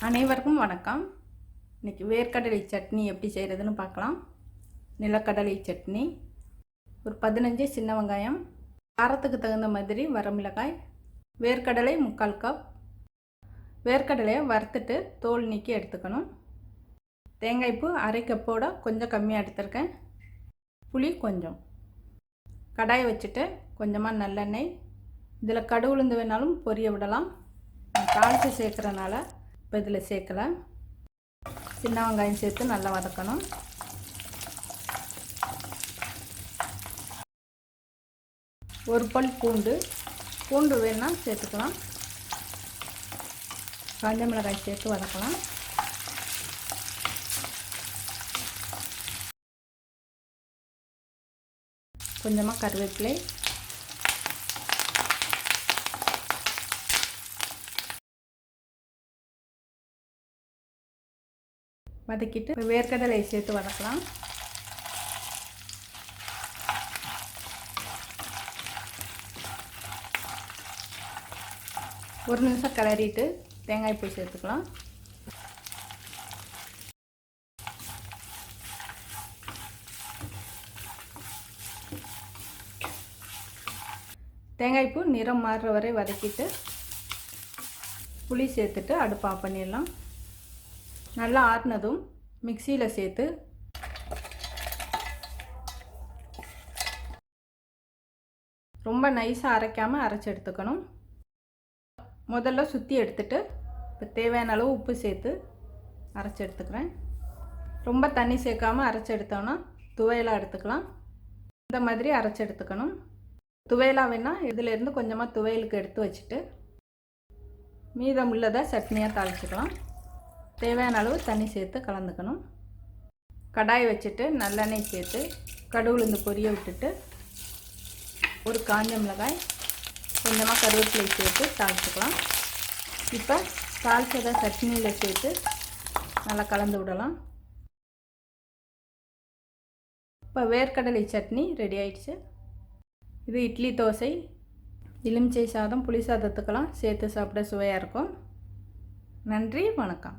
அனைவருக்கும் வணக்கம். இன்றைக்கி வேர்க்கடலை சட்னி எப்படி செய்கிறதுன்னு பார்க்கலாம். நிலக்கடலை சட்னி ஒரு பதினஞ்சு சின்ன வெங்காயம் காரத்துக்கு தகுந்த மாதிரி வரமிளகாய் வேர்க்கடலை முக்கால் கப். வேர்க்கடலையை வறுத்துட்டு தோல் நீக்கி எடுத்துக்கணும். தேங்காய்ப்பூ அரை கப்போட கொஞ்சம் கம்மியாக எடுத்திருக்கேன். புளி கொஞ்சம். கடாயை வச்சுட்டு கொஞ்சமாக நல்லெண்ணெய். இதில் கடுகுளுந்து வேணாலும் பொரிய விடலாம். தாளித்து சேர்க்குறனால இப்போ இதில் சேர்க்கலாம். சின்ன வெங்காயம் சேர்த்து நல்லா வதக்கணும். ஒரு பல் பூண்டு. பூண்டு வேணால் சேர்த்துக்கலாம். காஞ்ச மிளகாய் சேர்த்து வதக்கலாம். கொஞ்சமாக கருவேப்பிலை. வதக்கிட்டு வேர்க்கடலை சேர்த்து வதக்கலாம். ஒரு நிமிஷம் கிளறிட்டு தேங்காய் பூ சேர்த்துக்கலாம். தேங்காய் பூ நிறம் மாறுற வரை வதக்கிட்டு புளி சேர்த்துட்டு அடுப்பு ஆஃப் பண்ணிடலாம். நல்லா ஆறினதும் மிக்சியில் சேர்த்து ரொம்ப நைஸாக அரைக்காமல் அரைச்சி எடுத்துக்கணும். முதல்ல சுற்றி எடுத்துட்டு இப்போ தேவையான அளவு உப்பு சேர்த்து அரைச்சி எடுத்துக்கிறேன். ரொம்ப தண்ணி சேர்க்காமல் அரைச்சி எடுத்தோன்னா துவையலாக எடுத்துக்கலாம். இந்த மாதிரி அரைச்சி எடுத்துக்கணும். துவையலாக வேணால் இதிலேருந்து கொஞ்சமாக துவையலுக்கு எடுத்து வச்சுட்டு மீதம் உள்ளதை சட்னியாக தாளிச்சிக்கலாம். தேவையான அளவு தண்ணி சேர்த்து கலந்துக்கணும். கடாய் வச்சுட்டு நல்லெண்ணெய் சேர்த்து கடுகுலுந்து பொரிய விட்டுட்டு ஒரு காஞ்ச மிளகாய் கொஞ்சமாக கருவேப்பிலை சேர்த்து தாளிச்சுக்கலாம். இப்போ தாளிச்சதை சட்னியில் சேர்த்து நல்லா கலந்து விடலாம். இப்போ வேர்க்கடலை சட்னி ரெடி ஆயிடுச்சு. இது இட்லி தோசை எலுமிச்சை சாதம் புளி சாதத்துக்கெல்லாம் சேர்த்து சாப்பிட சுவையாக இருக்கும். நன்றி வணக்கம்.